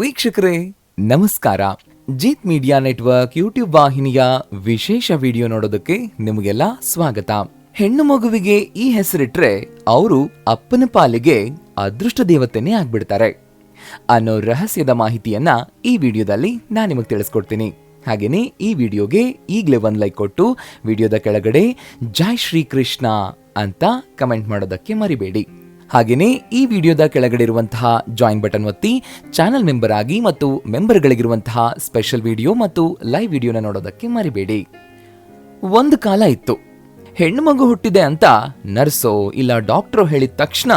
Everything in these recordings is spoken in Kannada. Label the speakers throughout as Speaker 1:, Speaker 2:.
Speaker 1: ವೀಕ್ಷಕರೇ, ನಮಸ್ಕಾರ. ಜೀತ್ ಮೀಡಿಯಾ ನೆಟ್ವರ್ಕ್ ಯೂಟ್ಯೂಬ್ ವಾಹಿನಿಯ ವಿಶೇಷ ವಿಡಿಯೋ ನೋಡೋದಕ್ಕೆ ನಿಮಗೆಲ್ಲ ಸ್ವಾಗತ. ಹೆಣ್ಣು ಮಗುವಿಗೆ ಈ ಹೆಸರಿಟ್ರೆ ಅವರು ಅಪ್ಪನ ಪಾಲಿಗೆ ಅದೃಷ್ಟ ದೇವತೆನೇ ಆಗ್ಬಿಡ್ತಾರೆ ಅನ್ನೋ ರಹಸ್ಯದ ಮಾಹಿತಿಯನ್ನ ಈ ವಿಡಿಯೋದಲ್ಲಿ ನಾನು ನಿಮಗೆ ತಿಳಿಸ್ಕೊಡ್ತೀನಿ. ಹಾಗೇನೇ ಈ ವಿಡಿಯೋಗೆ ಈಗಲೇ ಒಂದು ಲೈಕ್ ಕೊಟ್ಟು ವಿಡಿಯೋದ ಕೆಳಗಡೆ ಜೈ ಶ್ರೀ ಕೃಷ್ಣ ಅಂತ ಕಮೆಂಟ್ ಮಾಡೋದಕ್ಕೆ ಮರಿಬೇಡಿ. ಹಾಗೇನೇ ಈ ವಿಡಿಯೋದ ಕೆಳಗಡೆ ಇರುವಂತಹ ಜಾಯಿನ್ ಬಟನ್ ಒತ್ತಿ ಚಾನೆಲ್ ಮೆಂಬರ್ ಆಗಿ ಮತ್ತು ಮೆಂಬರ್ಗಳಿಗಿರುವಂತಹ ಸ್ಪೆಷಲ್ ವಿಡಿಯೋ ಮತ್ತು ಲೈವ್ ವಿಡಿಯೋನ ನೋಡೋದಕ್ಕೆ ಮರಿಬೇಡಿ. ಒಂದು ಕಾಲ ಇತ್ತು. ಹೆಣ್ಣು ಮಗು ಹುಟ್ಟಿದೆ ಅಂತ ನರ್ಸೋ ಇಲ್ಲ ಡಾಕ್ಟ್ರೋ ಹೇಳಿದ ತಕ್ಷಣ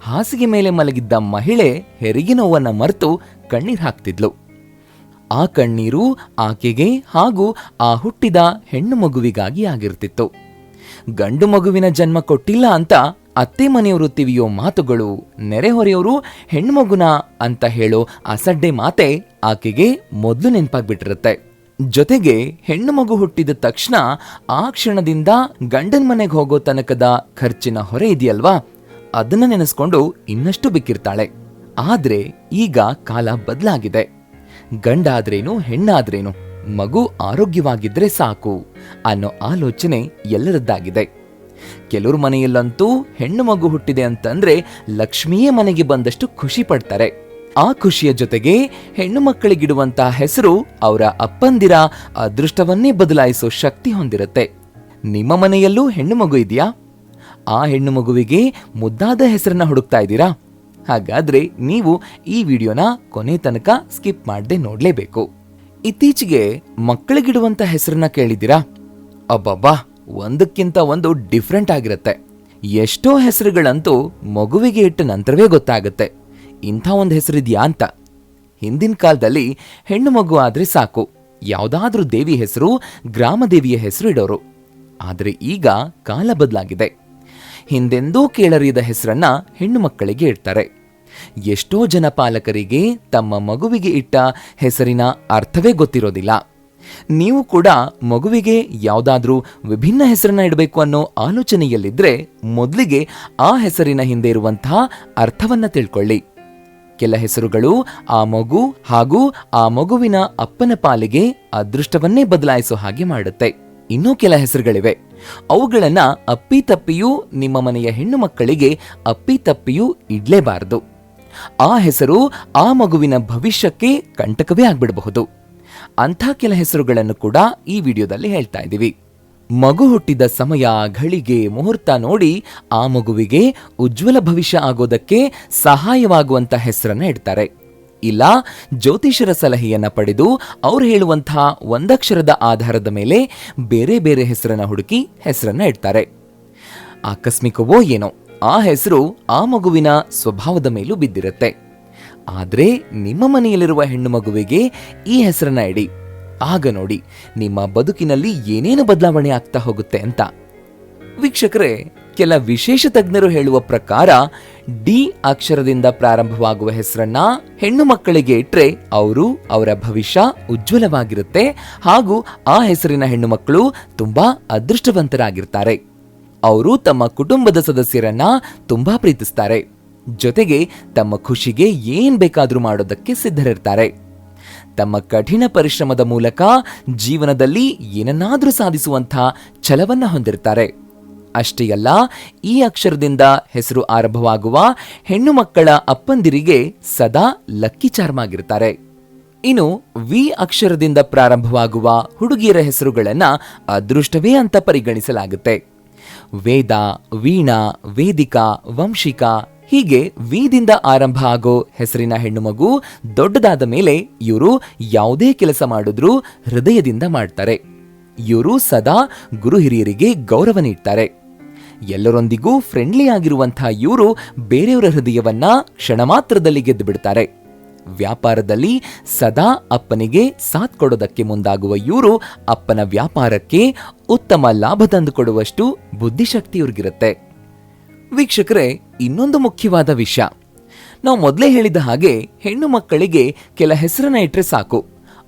Speaker 1: ಹಾಸಿಗೆ ಮೇಲೆ ಮಲಗಿದ್ದ ಮಹಿಳೆ ಹೆರಿಗೆ ನೋವನ್ನ ಮರೆತು ಕಣ್ಣೀರು ಹಾಕ್ತಿದ್ಲು. ಆ ಕಣ್ಣೀರು ಆಕೆಗೆ ಹಾಗೂ ಆ ಹುಟ್ಟಿದ ಹೆಣ್ಣು ಮಗುವಿಗಾಗಿ ಆಗಿರ್ತಿತ್ತು. ಗಂಡು ಮಗುವಿನ ಜನ್ಮ ಕೊಟ್ಟಿಲ್ಲ ಅಂತ ಅತ್ತೆ ಮನೆಯವರು ತಿವಿಯೋ ಮಾತುಗಳು ನೆರೆಹೊರೆಯವರು ಹೆಣ್ಮಗುನ ಅಂತ ಹೇಳೋ ಅಸಡ್ಡೆ ಮಾತೆ ಆಕೆಗೆ ಮೊದಲು ನೆನಪಾಗ್ಬಿಟ್ಟಿರುತ್ತೆ. ಜೊತೆಗೆ ಹೆಣ್ಣು ಮಗು ಹುಟ್ಟಿದ ತಕ್ಷಣ ಆ ಕ್ಷಣದಿಂದ ಗಂಡನ ಮನೆಗೆ ಹೋಗೋ ತನಕದ ಖರ್ಚಿನ ಹೊರೆ ಇದೆಯಲ್ವಾ? ಅದನ್ನ ನೆನೆಸ್ಕೊಂಡು ಇನ್ನಷ್ಟು ಬಿಕ್ಕಿರ್ತಾಳೆ. ಆದ್ರೆ ಈಗ ಕಾಲ ಬದಲಾಗಿದೆ. ಗಂಡಾದ್ರೇನು, ಹೆಣ್ಣಾದ್ರೇನು, ಮಗು ಆರೋಗ್ಯವಾಗಿದ್ರೆ ಸಾಕು ಅನ್ನೋ ಆಲೋಚನೆ ಎಲ್ಲರದ್ದಾಗಿದೆ. ಕೆಲವ್ರ ಮನೆಯಲ್ಲಂತೂ ಹೆಣ್ಣು ಮಗು ಹುಟ್ಟಿದೆ ಅಂತಂದ್ರೆ ಲಕ್ಷ್ಮಿಯೇ ಮನೆಗೆ ಬಂದಷ್ಟು ಖುಷಿ ಪಡ್ತಾರೆ. ಆ ಖುಷಿಯ ಜೊತೆಗೆ ಹೆಣ್ಣು ಮಕ್ಕಳಿಗಿಡುವಂತಹ ಹೆಸರು ಅವರ ಅಪ್ಪಂದಿರ ಅದೃಷ್ಟವನ್ನೇ ಬದಲಾಯಿಸೋ ಶಕ್ತಿ ಹೊಂದಿರುತ್ತೆ. ನಿಮ್ಮ ಮನೆಯಲ್ಲೂ ಹೆಣ್ಣು ಮಗು ಇದೆಯಾ? ಆ ಹೆಣ್ಣು ಮಗುವಿಗೆ ಮುದ್ದಾದ ಹೆಸರನ್ನ ಹುಡುಕ್ತಾ ಇದ್ದೀರಾ? ಹಾಗಾದ್ರೆ ನೀವು ಈ ವಿಡಿಯೋನ ಕೊನೆ ತನಕ ಸ್ಕಿಪ್ ಮಾಡದೆ ನೋಡ್ಲೇಬೇಕು. ಇತ್ತೀಚೆಗೆ ಮಕ್ಕಳಿಗಿಡುವಂತ ಹೆಸರನ್ನ ಕೇಳಿದ್ದೀರಾ? ಅಬ್ಬಬ್ಬಾ! ಒಂದಕ್ಕಿಂತ ಒಂದು ಡಿಫ್ರೆಂಟ್ ಆಗಿರುತ್ತೆ. ಎಷ್ಟೋ ಹೆಸರುಗಳಂತೂ ಮಗುವಿಗೆ ಇಟ್ಟ ನಂತರವೇ ಗೊತ್ತಾಗುತ್ತೆ. ಇಂಥ ಒಂದು ಹೆಸರಿದೆಯಾ ಅಂತ. ಹಿಂದಿನ ಕಾಲದಲ್ಲಿ ಹೆಣ್ಣು ಮಗು ಆದರೆ ಸಾಕು. ಯಾವುದಾದ್ರೂ ದೇವಿ ಹೆಸರು, ಗ್ರಾಮ ದೇವಿಯ ಹೆಸರು ಇಡೋರು. ಆದರೆ ಈಗ ಕಾಲ ಬದಲಾಗಿದೆ. ಹಿಂದೆಂದೂ ಕೇಳರಿಯದ ಹೆಸರನ್ನ ಹೆಣ್ಣು ಮಕ್ಕಳಿಗೆ ಇಡ್ತಾರೆ. ಎಷ್ಟೋ ಜನ ಪಾಲಕರಿಗೆ ತಮ್ಮ ಮಗುವಿಗೆ ಇಟ್ಟ ಹೆಸರಿನ ಅರ್ಥವೇ ಗೊತ್ತಿರೋದಿಲ್ಲ. ನೀವು ಕೂಡ ಮಗುವಿಗೆ ಯಾವುದಾದ್ರೂ ವಿಭಿನ್ನ ಹೆಸರನ್ನ ಇಡಬೇಕು ಅನ್ನೋ ಆಲೋಚನೆಯಲ್ಲಿದ್ರೆ ಮೊದಲಿಗೆ ಆ ಹೆಸರಿನ ಹಿಂದೆ ಇರುವಂತಹ ಅರ್ಥವನ್ನ ತಿಳ್ಕೊಳ್ಳಿ. ಕೆಲ ಹೆಸರುಗಳು ಆ ಮಗು ಹಾಗೂ ಆ ಮಗುವಿನ ಅಪ್ಪನ ಪಾಲಿಗೆ ಅದೃಷ್ಟವನ್ನೇ ಬದಲಾಯಿಸೋ ಹಾಗೆ ಮಾಡುತ್ತೆ. ಇನ್ನೂ ಕೆಲ ಹೆಸರುಗಳಿವೆ. ಅವುಗಳನ್ನ ಅಪ್ಪಿ ತಪ್ಪಿಯೂ ನಿಮ್ಮ ಮನೆಯ ಹೆಣ್ಣು ಮಕ್ಕಳಿಗೆ ಅಪ್ಪಿ ತಪ್ಪಿಯೂ ಇಡ್ಲೇಬಾರದು. ಆ ಹೆಸರು ಆ ಮಗುವಿನ ಭವಿಷ್ಯಕ್ಕೆ ಕಂಟಕವೇ ಆಗ್ಬಿಡಬಹುದು. ಅಂಥ ಕೆಲ ಹೆಸರುಗಳನ್ನು ಕೂಡ ಈ ವಿಡಿಯೋದಲ್ಲಿ ಹೇಳ್ತಾ ಇದ್ದೀವಿ. ಮಗು ಹುಟ್ಟಿದ ಸಮಯ ಘಳಿಗೆ ಮುಹೂರ್ತ ನೋಡಿ ಆ ಮಗುವಿಗೆ ಉಜ್ವಲ ಭವಿಷ್ಯ ಆಗೋದಕ್ಕೆ ಸಹಾಯವಾಗುವಂತ ಹೆಸರನ್ನ ಇಡ್ತಾರೆ. ಇಲ್ಲ ಜ್ಯೋತಿಷರ ಸಲಹೆಯನ್ನ ಪಡೆದು ಅವ್ರು ಹೇಳುವಂತಹ ಒಂದಕ್ಷರದ ಆಧಾರದ ಮೇಲೆ ಬೇರೆ ಬೇರೆ ಹೆಸರನ್ನ ಹುಡುಕಿ ಹೆಸರನ್ನ ಇಡ್ತಾರೆ. ಆಕಸ್ಮಿಕವೋ ಏನೋ, ಆ ಹೆಸರು ಆ ಮಗುವಿನ ಸ್ವಭಾವದ ಮೇಲೂ ಬಿದ್ದಿರುತ್ತೆ. ಆದ್ರೆ ನಿಮ್ಮ ಮನೆಯಲ್ಲಿರುವ ಹೆಣ್ಣು ಮಗುವಿಗೆ ಈ ಹೆಸರನ್ನ ಇಡಿ. ಆಗ ನೋಡಿ, ನಿಮ್ಮ ಬದುಕಿನಲ್ಲಿ ಏನೇನು ಬದಲಾವಣೆ ಆಗ್ತಾ ಹೋಗುತ್ತೆ ಅಂತ. ವೀಕ್ಷಕರೇ, ಕೆಲ ವಿಶೇಷ ತಜ್ಞರು ಹೇಳುವ ಪ್ರಕಾರ, ಡಿ ಅಕ್ಷರದಿಂದ ಪ್ರಾರಂಭವಾಗುವ ಹೆಸರನ್ನ ಹೆಣ್ಣು ಮಕ್ಕಳಿಗೆ ಇಟ್ಟರೆ ಅವರು ಅವರ ಭವಿಷ್ಯ ಉಜ್ವಲವಾಗಿರುತ್ತೆ ಹಾಗೂ ಆ ಹೆಸರಿನ ಹೆಣ್ಣು ಮಕ್ಕಳು ತುಂಬಾ ಅದೃಷ್ಟವಂತರಾಗಿರ್ತಾರೆ. ಅವರು ತಮ್ಮ ಕುಟುಂಬದ ಸದಸ್ಯರನ್ನ ತುಂಬಾ ಪ್ರೀತಿಸ್ತಾರೆ. ಜೊತೆಗೆ ತಮ್ಮ ಖುಷಿಗೆ ಏನ್ ಬೇಕಾದರೂ ಮಾಡೋದಕ್ಕೆ ಸಿದ್ಧರಿರ್ತಾರೆ. ತಮ್ಮ ಕಠಿಣ ಪರಿಶ್ರಮದ ಮೂಲಕ ಜೀವನದಲ್ಲಿ ಏನನ್ನಾದರೂ ಸಾಧಿಸುವಂಥ ಛಲವನ್ನು ಹೊಂದಿರ್ತಾರೆ. ಅಷ್ಟೇ ಅಲ್ಲ, ಈ ಅಕ್ಷರದಿಂದ ಹೆಸರು ಆರಂಭವಾಗುವ ಹೆಣ್ಣು ಮಕ್ಕಳ ಅಪ್ಪಂದಿರಿಗೆ ಸದಾ ಲಕ್ಕಿ ಚಾರ್ಮ್ ಆಗಿರ್ತಾರೆ. ಇನ್ನು ವಿ ಅಕ್ಷರದಿಂದ ಪ್ರಾರಂಭವಾಗುವ ಹುಡುಗಿಯರ ಹೆಸರುಗಳನ್ನು ಅದೃಷ್ಟವೇ ಅಂತ ಪರಿಗಣಿಸಲಾಗುತ್ತೆ. ವೇದ, ವೀಣಾ, ವೇದಿಕಾ, ವಂಶಿಕಾ ಹೀಗೆ ವಿದಿಂದ ಆರಂಭ ಆಗೋ ಹೆಸರಿನ ಹೆಣ್ಣು ಮಗು ದೊಡ್ಡದಾದ ಮೇಲೆ ಇವರು ಯಾವುದೇ ಕೆಲಸ ಮಾಡಿದ್ರೂ ಹೃದಯದಿಂದ ಮಾಡ್ತಾರೆ. ಇವರು ಸದಾ ಗುರು ಹಿರಿಯರಿಗೆ ಗೌರವ ನೀಡ್ತಾರೆ. ಎಲ್ಲರೊಂದಿಗೂ ಫ್ರೆಂಡ್ಲಿ ಆಗಿರುವಂತಹ ಇವರು ಬೇರೆಯವರ ಹೃದಯವನ್ನ ಕ್ಷಣ ಮಾತ್ರದಲ್ಲಿ ಗೆದ್ದು ಬಿಡ್ತಾರೆ ವ್ಯಾಪಾರದಲ್ಲಿ ಸದಾ ಅಪ್ಪನಿಗೆ ಸಾಥ್ ಕೊಡೋದಕ್ಕೆ ಮುಂದಾಗುವ ಇವರು ಅಪ್ಪನ ವ್ಯಾಪಾರಕ್ಕೆ ಉತ್ತಮ ಲಾಭ ತಂದುಕೊಡುವಷ್ಟು ಬುದ್ಧಿಶಕ್ತಿ ಇವ್ರಿಗಿರುತ್ತೆ ವೀಕ್ಷಕರೇ, ಇನ್ನೊಂದು ಮುಖ್ಯವಾದ ವಿಷಯ. ನಾವು ಮೊದಲೇ ಹೇಳಿದ ಹಾಗೆ ಹೆಣ್ಣು ಮಕ್ಕಳಿಗೆ ಕೆಲ ಹೆಸರನ್ನ ಇಟ್ಟರೆ ಸಾಕು.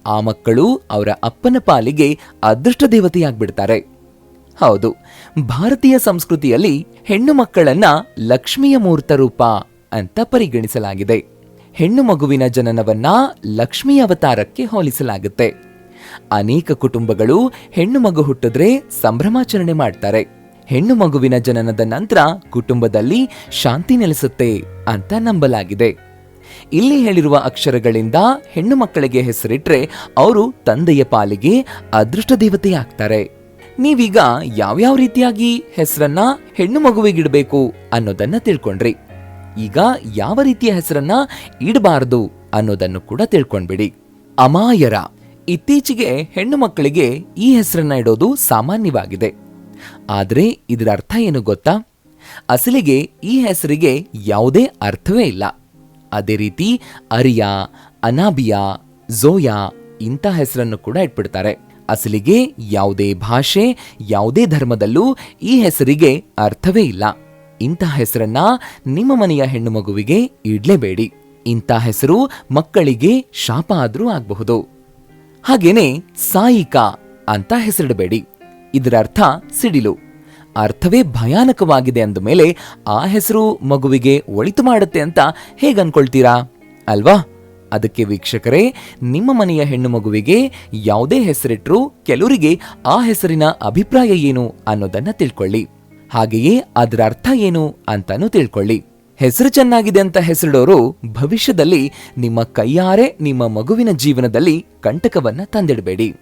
Speaker 1: ಆ ಮಕ್ಕಳು ಅವರ ಅಪ್ಪನ ಪಾಲಿಗೆ ಅದೃಷ್ಟ ದೇವತೆಯಾಗ್ಬಿಡ್ತಾರೆ ಹೌದು, ಭಾರತೀಯ ಸಂಸ್ಕೃತಿಯಲ್ಲಿ ಹೆಣ್ಣು ಮಕ್ಕಳನ್ನ ಲಕ್ಷ್ಮಿಯ ಮೂರ್ತ ರೂಪ ಅಂತ ಪರಿಗಣಿಸಲಾಗಿದೆ. ಹೆಣ್ಣು ಮಗುವಿನ ಜನನವನ್ನ ಲಕ್ಷ್ಮೀ ಅವತಾರಕ್ಕೆ ಹೋಲಿಸಲಾಗುತ್ತೆ. ಅನೇಕ ಕುಟುಂಬಗಳು ಹೆಣ್ಣು ಮಗು ಹುಟ್ಟಿದ್ರೆ ಸಂಭ್ರಮಾಚರಣೆ ಮಾಡ್ತಾರೆ. ಹೆಣ್ಣು ಮಗುವಿನ ಜನನದ ನಂತರ ಕುಟುಂಬದಲ್ಲಿ ಶಾಂತಿ ನೆಲೆಸುತ್ತೆ ಅಂತ ನಂಬಲಾಗಿದೆ. ಇಲ್ಲಿ ಹೇಳಿರುವ ಅಕ್ಷರಗಳಿಂದ ಹೆಣ್ಣು ಮಕ್ಕಳಿಗೆ ಹೆಸರಿಟ್ರೆ ಅವರು ತಂದೆಯ ಪಾಲಿಗೆ ಅದೃಷ್ಟ ದೇವತೆ ಆಗ್ತಾರೆ ನೀವೀಗ ಯಾವ್ಯಾವ ರೀತಿಯಾಗಿ ಹೆಸರನ್ನ ಹೆಣ್ಣು ಮಗುವಿಗಿಡಬೇಕು ಅನ್ನೋದನ್ನ ತಿಳ್ಕೊಂಡ್ರಿ. ಈಗ ಯಾವ ರೀತಿಯ ಹೆಸರನ್ನ ಇಡಬಾರದು ಅನ್ನೋದನ್ನು ಕೂಡ ತಿಳ್ಕೊಂಡ್ಬಿಡಿ. ಅಮಾಯರ. ಇತ್ತೀಚೆಗೆ ಹೆಣ್ಣು ಮಕ್ಕಳಿಗೆ ಈ ಹೆಸರನ್ನ ಇಡೋದು ಸಾಮಾನ್ಯವಾಗಿದೆ. ಆದರೆ ಇದರ ಅರ್ಥ ಏನು ಗೊತ್ತಾ? ಅಸಲಿಗೆ ಈ ಹೆಸರಿಗೆ ಯಾವುದೇ ಅರ್ಥವೇ ಇಲ್ಲ. ಅದೇ ರೀತಿ ಅರಿಯಾ, ಅನಾಬಿಯಾ ಝೋಯಾ ಇಂಥ ಹೆಸರನ್ನು ಕೂಡ ಇಟ್ಬಿಡ್ತಾರೆ. ಅಸಲಿಗೆ ಯಾವುದೇ ಭಾಷೆ, ಯಾವುದೇ ಧರ್ಮದಲ್ಲೂ ಈ ಹೆಸರಿಗೆ ಅರ್ಥವೇ ಇಲ್ಲ. ಇಂಥ ಹೆಸರನ್ನ ನಿಮ್ಮ ಮನೆಯ ಹೆಣ್ಣು ಮಗುವಿಗೆ ಇಡ್ಲೇಬೇಡಿ. ಇಂಥ ಹೆಸರು ಮಕ್ಕಳಿಗೆ ಶಾಪ ಆದರೂ ಆಗಬಹುದು. ಹಾಗೇನೆ ಸಾಯಿಕಾ ಅಂತ ಹೆಸರಿಡಬೇಡಿ. ಇದರ ಅರ್ಥ ಸಿಡಿಲು. ಅರ್ಥವೇ ಭಯಾನಕವಾಗಿದೆ ಅಂದ ಮೇಲೆ ಆ ಹೆಸರು ಮಗುವಿಗೆ ಒಳಿತು ಮಾಡುತ್ತೆ ಅಂತ ಹೇಗೆ ಅನ್ಕೊಳ್ತೀರಾ ಅಲ್ವಾ? ಅದಕ್ಕೆ ವೀಕ್ಷಕರೇ, ನಿಮ್ಮ ಮನೆಯ ಹೆಣ್ಣು ಮಗುವಿಗೆ ಯಾವುದೇ ಹೆಸರಿಟ್ಟರೂ ಕೆಲವರಿಗೆ ಆ ಹೆಸರಿನ ಅಭಿಪ್ರಾಯ ಏನು ಅನ್ನೋದನ್ನ ತಿಳ್ಕೊಳ್ಳಿ. ಹಾಗೆಯೇ ಅದರ ಅರ್ಥ ಏನು ಅಂತಾನೂ ತಿಳ್ಕೊಳ್ಳಿ. ಹೆಸರು ಚೆನ್ನಾಗಿದೆ ಅಂತ ಹೆಸರಿಡೋರು ಭವಿಷ್ಯದಲ್ಲಿ ನಿಮ್ಮ ಕೈಯಾರೆ ನಿಮ್ಮ ಮಗುವಿನ ಜೀವನದಲ್ಲಿ ಕಂಟಕವನ್ನ ತಂದಿಡಬೇಡಿ.